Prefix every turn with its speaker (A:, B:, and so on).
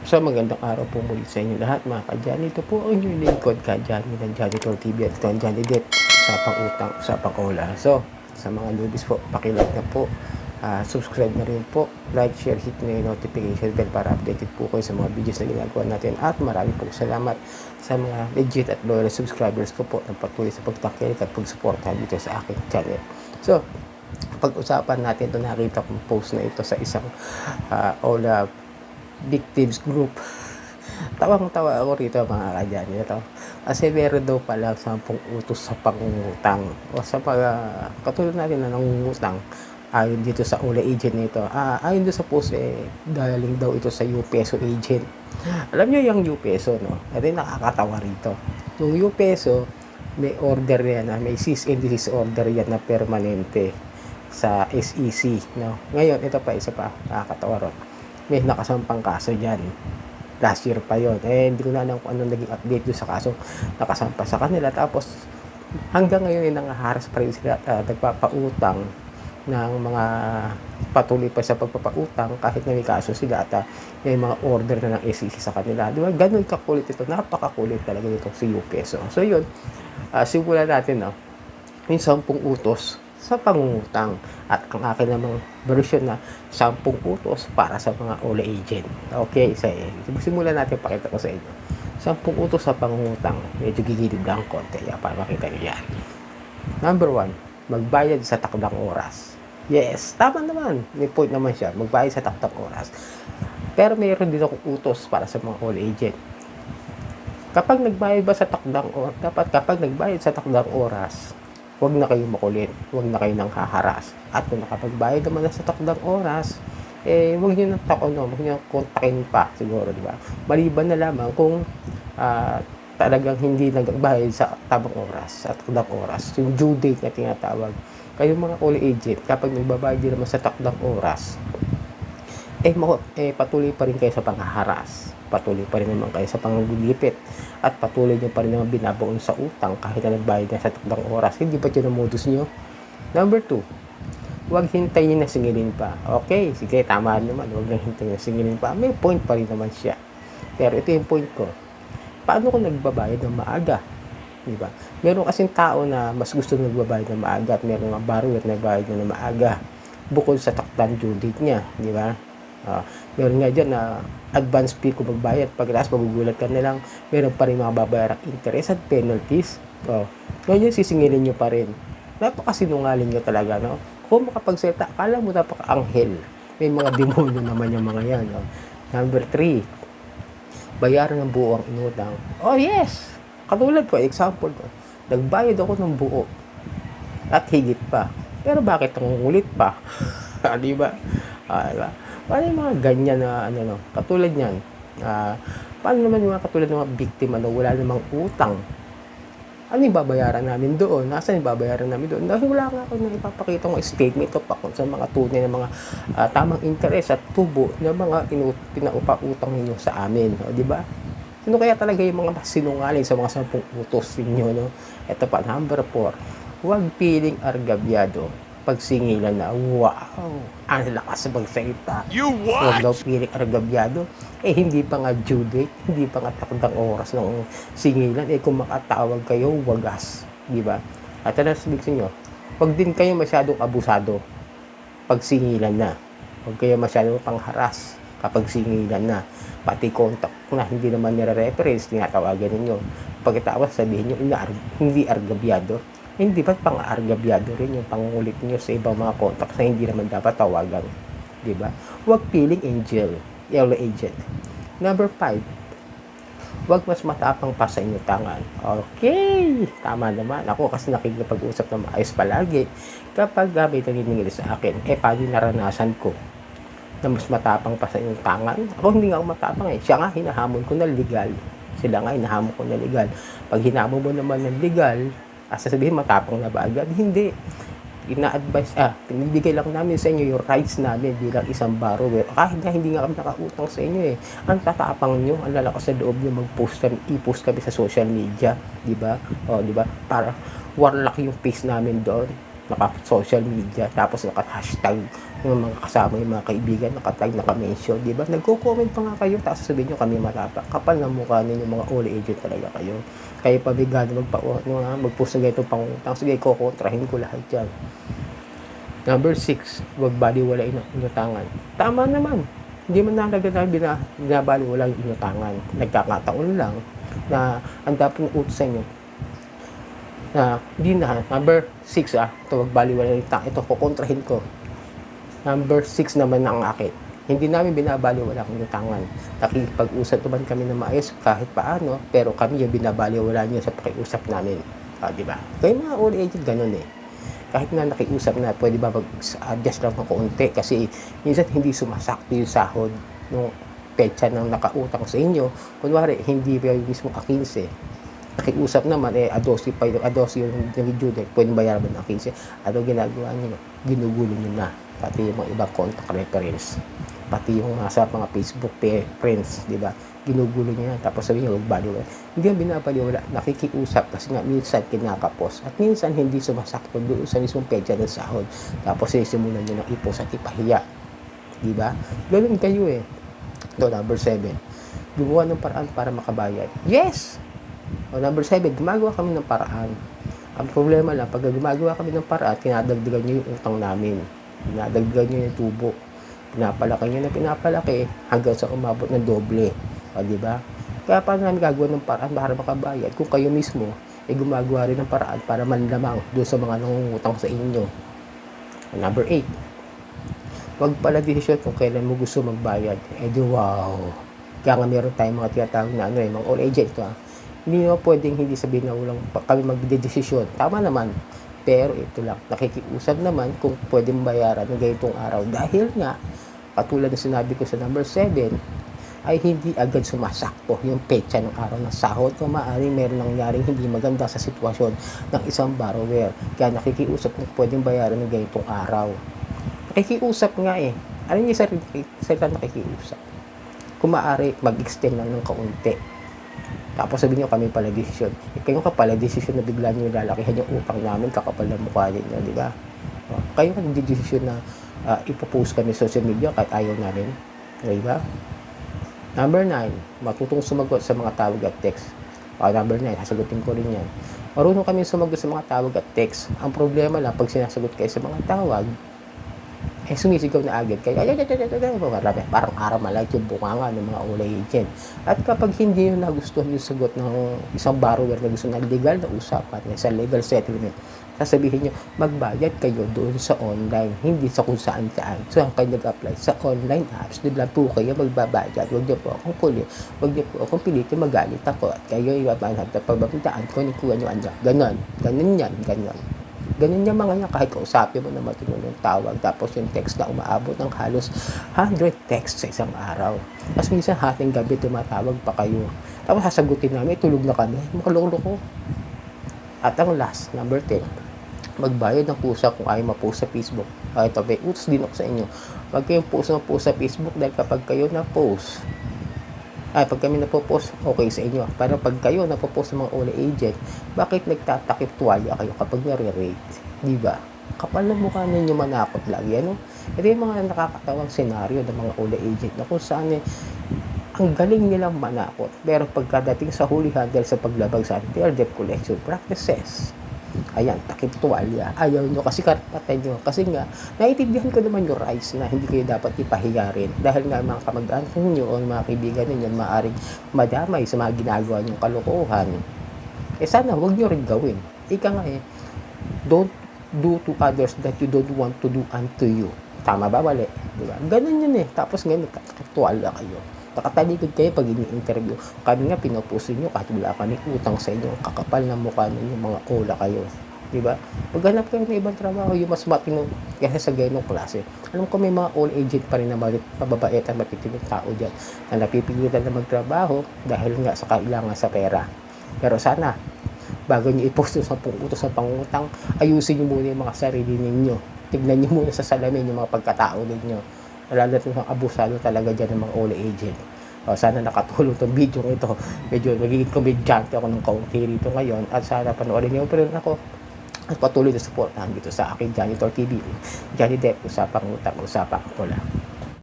A: So magandang araw po muli sa inyo lahat mga kadyani. Ito po ang inyong lingkod kadyani ng Janitor TV at ito ang Johnny Depp sa pang-utang, sa pang-ola. So sa mga newbies po, pakilike na po. Ah, subscribe na rin po. Like, share, hit na yung notification bell para updated po kayo sa mga videos na ginagawa natin. At marami po salamat sa mga legit at loyal subscribers ko po na patuloy sa pagtakilik at pagsuporta dito sa aking channel. So, pag-usapan natin ito, nakita kong post na ito sa isang ah, Ola victims group. Tawang-tawa ako rito mga kadyan. Ito. Kasi meron daw pala sampung utos sa pangungutang. O sa ah, katulad natin na nangungutang, ayon dito sa Ola agent nito. Ah, ayon doon sa post, eh, daling daw ito sa UPeso agent. Alam niyo yung UPeso, no? Ito yung nakakatawa rito. Yung UPeso, may order yan, ah, may cease and desist order yan na permanente sa SEC, no? Ngayon, ito pa, isa pa, nakakatawa ron. May nakasampang kaso dyan. Last year pa yon Eh, hindi ko na alam kung anong naging update doon sa kaso nakasampa sa kanila. Tapos, hanggang ngayon, eh, nangaharas pa rin sila at nagpapautang ng mga patuloy pa sa pagpapautang kahit na may kaso sila at ah, may mga order na ng SEC sa kanila. Di ba? Ganun kakulit ito. Napakakulit talaga nito si UPeso. So, yun. Uh, simulan natin, no? Yung sampung utos sa pangungutang. At ang akin namang version na sampung utos para sa mga OLA agent. Okay, isa eh. Simulan natin pakita ko sa inyo. Sampung utos sa pangungutang. Medyo gigilid lang konti yeah, para makita nyo yan. Number one, magbayad sa takdang oras. Yes, tama naman. May point naman siya. Magbayad sa takdang oras. Pero mayroon din akong utos para sa mga all agent. Kapag nagbayad ba sa takdang oras, dapat kapag nagbayad sa takdang oras, huwag na kayong makulit. Huwag na kayo nang haharas. At kung nakapagbayad naman na sa takdang oras, eh, huwag nyo nang tako, no? huwag nyo kontakin pa, siguro, di ba? Maliban na lamang kung ah, talagang hindi nagbayad sa tamang oras, sa takdang oras. Yung due date na tinatawag. Kayo mga all agent, kapag nagbabayad naman sa takdang oras, eh, mako, eh patuloy pa rin kayo sa panghaharas. Patuloy pa rin naman kayo sa pangagulipit. At patuloy nyo pa rin naman binabaon sa utang kahit na nagbayad na sa takdang oras. Hindi ba yun ang modus nyo? Number two, huwag hintayin na singilin pa. Okay, sige, tama naman. Huwag na hintayin na singilin pa. May point pa rin naman siya. Pero ito yung point ko. Paano kung nagbabayad ng maaga? Di ba? Meron kasing tao na mas gusto nagbabayad ng maaga at meron mga borrower na nagbayad na maaga bukod sa takdang due date niya. Di ba? Uh, meron nga dyan na advance fee kung magbayad. Pagkatapos magugulat ka na lang, meron pa rin mga babayarang interest at penalties. Oh. Ngayon, sisingilin nyo pa rin. Napakasinungaling nyo talaga, no? Kung makapagsalita, akala mo napaka-anghel. May mga demonyo naman yung mga yan, no? Number three, bayaran ng buo ang inutang. Oh, yes! Katulad ko, example ko, nagbayad ako ng buo at higit pa. Pero bakit ang ulit pa? di ba? Ah, di ba? Paano yung mga ganyan na ano no? Katulad niyan. Ah, paano naman yung mga katulad ng mga biktima na wala namang utang? Ano yung babayaran namin doon? Nasaan yung babayaran namin doon? Dahil wala nga ako na ipapakita ng statement of account sa mga tunay ng mga ah, tamang interest at tubo ng mga inu- pinaupa-utang ninyo sa amin. O, di ba? Sino kaya talaga yung mga sinungaling sa mga sampung utos ninyo? No? Ito pa, number four. Huwag piling argabyado pagsingilan na, wow, ang lakas sa magsalita.
B: You
A: Huwag
B: what?
A: daw piling argabyado. Eh, hindi pa nga due date, hindi pa nga takdang oras ng singilan. Eh, kung makatawag kayo, wagas. Di ba? At ano sabihin sa inyo, huwag din kayo masyadong abusado pag singilan na. Huwag kayo masyadong pangharas kapag singilan na. Pati contact na hindi naman nire-reference, tinatawagan ninyo. Pagkatapos sabihin nyo, "Ina- hindi argabyado. Hindi ba pang-argabyado rin yung pangungulit nyo sa ibang mga contact na hindi naman dapat tawagan? Di ba? Huwag feeling angel, yellow agent. Number five, huwag mas matapang pa sa inyong tangan. Okay, tama naman. Ako kasi nakikipag-usap na maayos palagi. Kapag uh, may naniningil sa akin, eh paano naranasan ko na mas matapang pa sa inyong tangan? Ako hindi nga ako matapang eh. Siya nga hinahamon ko na legal. Sila nga hinahamon ko na legal. Pag hinamon mo naman ng legal, ah, sasabihin matapang na ba agad? Hindi ina-advise, ah, pinibigay lang namin sa inyo yung rights namin bilang isang borrower. Kahit na hindi nga kami nakautang sa inyo eh. Ang tatapang nyo, ang lalakas sa loob nyo mag-post kami, i-post kami sa social media, di ba? O, di ba? Para warlock yung face namin doon. Naka-social media, tapos naka-hashtag yung mga kasama yung mga kaibigan, nakatag, naka-mention, di ba? Nagko-comment pa nga kayo, tapos sabihin nyo kami malapa. Kapal na mukha ninyo mga all agent talaga kayo. Kayo pa bigano magpa mga magpost na ganitong pangutang. Sige, kukontrahin ko lahat yan. Number six, huwag baliwalain ang inutangan. Tama naman. Hindi man nalaga na bina, binabaliwala yung inutangan. Nagkakataon lang na ang dapat utos sa inyo na hindi na. Number six ah, ito huwag baliwalain yung utang. Ito, kukontrahin ko. Number six naman ang akin. Hindi namin binabaliwala ang inutangan. Nakikipag-usap naman kami na maayos kahit paano, pero kami yung binabaliwala niyo sa pakiusap namin. Ah, di ba? Kaya mga all agent ganun eh kahit nga nakiusap na pwede ba mag-adjust lang ng kaunti kasi minsan hindi sumasakto yung sahod ng petsa ng nakautang sa inyo. Kunwari, hindi ba yung mismo A15. Nakiusap naman, eh, A12 pa yung, A12 yung nag-due date, pwede bayaran mo ng A15. Ano ginagawa nyo? Ginugulo nyo na. Pati yung mga ibang contact reference. Pati yung mga sa mga Facebook friends, di ba? ginugulo niya yan. Tapos sabi niya, huwag baliwala. Hindi yan binabaliwala. Nakikiusap kasi nga minsan kinakapos. At minsan hindi sumasakto doon sa mismong pedya ng sahod. Tapos sisimulan niyo ng ipos at ipahiya. Di ba? Ganun kayo eh. Ito, number 7. Gumawa ng paraan para makabayad. Yes! O number 7, gumagawa kami ng paraan. Ang problema lang, pag gumagawa kami ng paraan, kinadagdagan niyo yung utang namin. Kinadagdagan niyo yung tubo. Pinapalaki niyo na pinapalaki hanggang sa umabot ng doble. O, di ba? Kaya paano namin gagawa ng paraan para makabayad kung kayo mismo ay gumagawa rin ng paraan para manlamang doon sa mga nangungutang sa inyo. Number 8. Huwag pala desisyon kung kailan mo gusto magbayad. Eh di wow. Kaya nga meron tayong mga tinatawag na ano eh, mga all agent ah. Hindi naman pwedeng hindi sabihin na walang kami magdedesisyon. Tama naman. Pero ito lang, nakikiusap naman kung pwedeng bayaran ng ganitong araw. Dahil nga, katulad na sinabi ko sa number 7, ay hindi agad sumasakto yung petsa ng araw ng sahod o maaaring meron nangyaring hindi maganda sa sitwasyon ng isang borrower. Kaya nakikiusap kung pwedeng bayaran ng ganitong araw. Nakikiusap nga eh. Ano yung sarili, salita nakikiusap? Kung maaari, mag-extend lang ng kaunti. Tapos sabihin nyo kami pala desisyon. Eh, kayo ka pala desisyon na bigla nyo lalakihan yung upang namin, kakapal na mukha ninyo, di ba? Kayo ka nagdidesisyon na uh, ipopost kami sa social media kahit ayaw namin. Di ba? Number 9, matutong sumagot sa mga tawag at text. O, number 9, sasagutin ko rin yan. Marunong kami sumagot sa mga tawag at text. Ang problema lang, pag sinasagot kayo sa mga tawag, eh sumisigaw na agad kayo. Ay, ay, ay, ay, ay, ay, parang aramalite yung bunganga ng mga ulay agent. At kapag hindi nyo nagustuhan yung sagot ng isang borrower na gusto ng legal na usapan, sa legal settlement, sasabihin nyo, magbayad kayo doon sa online, hindi sa kung saan saan. So, ang kayo nag-apply sa online apps, doon lang po kayo magbabayad. Huwag niyo po akong puli, huwag niyo po akong pilitin magalit ako at kayo iwabanag na pagbabandaan ko ni kuha nyo anya. Ganon. Ganon yan. Ganon. Ganun yung mga yan, kahit kausapin mo na matulong yung tawag, tapos yung text na umaabot ng halos 100 text sa isang araw. Tapos minsan hating gabi tumatawag pa kayo. Tapos sasagutin namin, tulog na kami, makalolo ko. At ang last, number 10, magbayad ng pusa kung ayaw mapost sa Facebook. Uh, ito, may utos din ako sa inyo. Huwag kayong post ng post sa Facebook dahil kapag kayo na-post, ay pag kami napopost, okay sa inyo. Pero pag kayo napopost ng mga uli agent, bakit nagtatakip tuwalya kayo kapag nare-rate? Di ba? Kapal na mukha ninyo manakot lagi. Ano? Ito yung mga nakakatawang senaryo ng mga uli agent na kung saan eh, ang galing nilang manakot. Pero pagkadating sa hulihan dahil sa paglabag sa debt collection practices, Ayan, takip tuwalya. Ayaw nyo kasi karapatan nyo. Kasi nga, naiintindihan ko naman yung rights na hindi kayo dapat ipahiya rin. Dahil nga mga kamag-anak ninyo o mga kaibigan ninyo maaaring madamay sa mga ginagawa nyong kalokohan. Eh sana, huwag nyo rin gawin. Ika nga eh, don't do to others that you don't want to do unto you. Tama ba? Mali. Diba? Ganun yun eh. Tapos ngayon, nagkakatuwala kayo. Nakatalikod kayo pag ini-interview. Kami nga pinapusin nyo kahit wala kami utang sa inyo. Kakapal na mukha ninyo mga ola kayo. Di ba? Paghanap kayo ng ibang trabaho, yung mas matino kaya sa ganong klase. Alam ko may mga all agent pa rin na mababait at matitinig tao dyan na napipilitan na magtrabaho dahil nga sa kailangan sa pera. Pero sana, bago nyo i-post sa utos sa pangutang, ayusin nyo muna yung mga sarili ninyo. Tignan nyo muna sa salamin yung mga pagkatao ninyo lalo na abusado talaga dyan ng mga all agent. O, sana nakatulong itong video ito. Medyo magiging komedyante ako ng kaunti rito ngayon at sana panoorin niyo rin ako at patuloy na suportahan dito sa aking Janitor TV. Johnny Depp, Usapang Utang, Usapang Pula.